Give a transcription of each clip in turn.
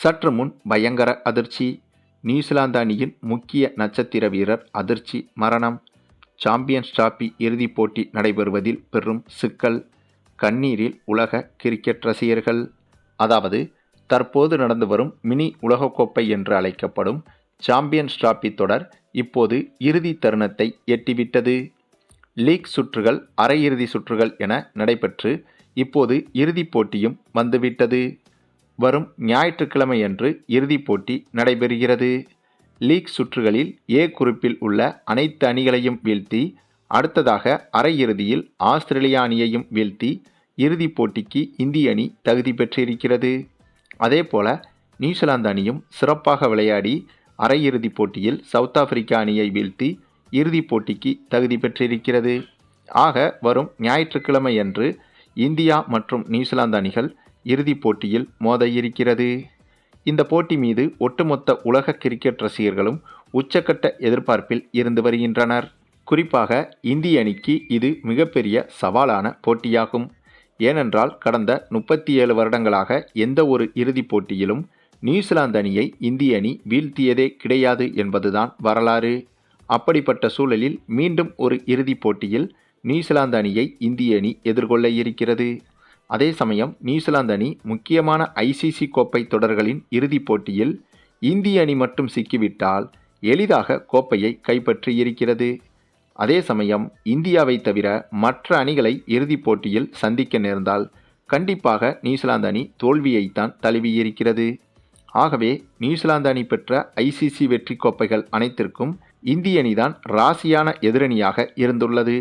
சற்று முன் பயங்கர அதிர்ச்சி. நியூசிலாந்து அணியின் முக்கிய நட்சத்திர வீரர் அதிர்ச்சி மரணம். சாம்பியன்ஸ் டிராபி இறுதிப் போட்டி நடைபெறுவதில் பெரும் சிக்கல். கண்ணீரில் உலக கிரிக்கெட் ரசிகர்கள். அதாவது தற்போது நடந்து வரும் மினி உலகக்கோப்பை என்று அழைக்கப்படும் சாம்பியன்ஸ் டிராபி தொடர் இப்போது இறுதி தருணத்தை எட்டிவிட்டது. லீக் சுற்றுகள் அரையிறுதி சுற்றுகள் என நடைபெற்று இப்போது இறுதிப் போட்டியும் வந்துவிட்டது. வரும் ஞாயிற்றுக்கிழமையன்று இறுதிப் போட்டி நடைபெறுகிறது. லீக் சுற்றுகளில் ஏ குறிப்பில் உள்ள அனைத்து அணிகளையும் வீழ்த்தி அடுத்ததாக அரையிறுதியில் ஆஸ்திரேலியா அணியையும் வீழ்த்தி இறுதிப் போட்டிக்கு இந்திய அணி தகுதி பெற்றிருக்கிறது. அதேபோல நியூசிலாந்து அணியும் சிறப்பாக விளையாடி அரையிறுதிப் போட்டியில் சவுத் ஆப்பிரிக்கா அணியை வீழ்த்தி இறுதிப் போட்டிக்கு தகுதி பெற்றிருக்கிறது. ஆக வரும் ஞாயிற்றுக்கிழமையன்று இந்தியா மற்றும் நியூசிலாந்து அணிகள் இறுதிப் போட்டியில் மோத இருக்கிறது இந்த போட்டி மீது ஒட்டுமொத்த உலக கிரிக்கெட் ரசிகர்களும் உச்சக்கட்ட எதிர்பார்ப்பில் இருந்து வருகின்றனர். குறிப்பாக இந்திய அணிக்கு இது மிகப்பெரிய சவாலான போட்டியாகும். ஏனென்றால் கடந்த முப்பத்தி ஏழு வருடங்களாக எந்த ஒரு இறுதிப் போட்டியிலும் நியூசிலாந்து அணியை இந்திய அணி வீழ்த்தியதே கிடையாது என்பதுதான் வரலாறு. அப்படிப்பட்ட சூழலில் மீண்டும் ஒரு இறுதிப் போட்டியில் நியூசிலாந்து அணியை இந்திய அணி எதிர்கொள்ள இருக்கிறது. அதே சமயம் நியூசிலாந்து அணி முக்கியமான ஐசிசி கோப்பை தொடர்களின் இறுதிப் போட்டியில் இந்திய அணி மட்டும் சிக்கிவிட்டால் எளிதாக கோப்பையை கைப்பற்றி இருக்கிறது. அதே சமயம் இந்தியாவை தவிர மற்ற அணிகளை இறுதிப் போட்டியில் சந்திக்க நேர்ந்தால் கண்டிப்பாக நியூசிலாந்து அணி தோல்வியைத்தான் தழுவியிருக்கிறது ஆகவே நியூசிலாந்து அணி பெற்ற ஐசிசி வெற்றி கோப்பைகள் அனைத்திற்கும் இந்திய அணிதான் ராசியான எதிரணியாக இருந்துள்ளது.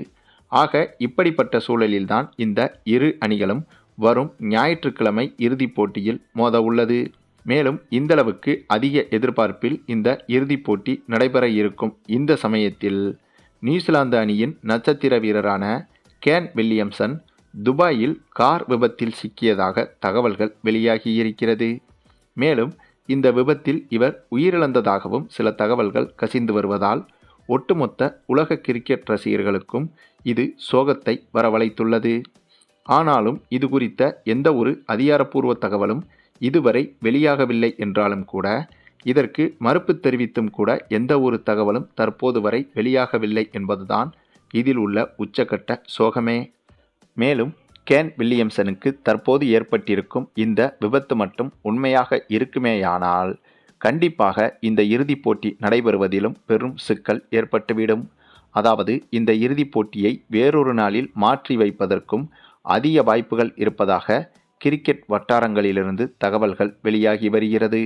ஆக இப்படிப்பட்ட சூழலில்தான் இந்த இரு அணிகளும் வரும் ஞாயிற்றுக்கிழமை இறுதிப் போட்டியில் மோத உள்ளது. மேலும் இந்தளவுக்கு அதிக எதிர்பார்ப்பில் இந்த இறுதிப் போட்டி நடைபெற இருக்கும். இந்த சமயத்தில் நியூசிலாந்து அணியின் நட்சத்திர வீரரான கேன் வில்லியம்சன் துபாயில் கார் விபத்தில் சிக்கியதாக தகவல்கள் வெளியாகியிருக்கிறது. மேலும் இந்த விபத்தில் இவர் உயிரிழந்ததாகவும் சில தகவல்கள் கசிந்து வருவதால் ஒட்டுமொத்த உலக கிரிக்கெட் ரசிகர்களுக்கும் இது சோகத்தை வரவழைத்துள்ளது. ஆனாலும் இது குறித்த எந்த ஒரு அதிகாரப்பூர்வ தகவலும் இதுவரை வெளியாகவில்லை என்றாலும் கூட இதற்கு மறுப்பு தெரிவித்தும் கூட எந்த ஒரு தகவலும் தற்போது வரை வெளியாகவில்லை என்பதுதான் இதில் உள்ள உச்சக்கட்ட சோகமே. மேலும் கேன் வில்லியம்சனுக்கு தற்போது ஏற்பட்டிருக்கும் இந்த விபத்து மட்டும் உண்மையாக இருக்குமேயானால் கண்டிப்பாக இந்த இறுதிப் போட்டி நடைபெறுவதிலும் பெரும் சிக்கல் ஏற்பட்டுவிடும். அதாவது இந்த இறுதிப் போட்டியை வேறொரு நாளில் மாற்றி வைப்பதற்கும் அதிக வாய்ப்புகள் இருப்பதாக கிரிக்கெட் வட்டாரங்களிலிருந்து தகவல்கள் வெளியாகி வருகிறது.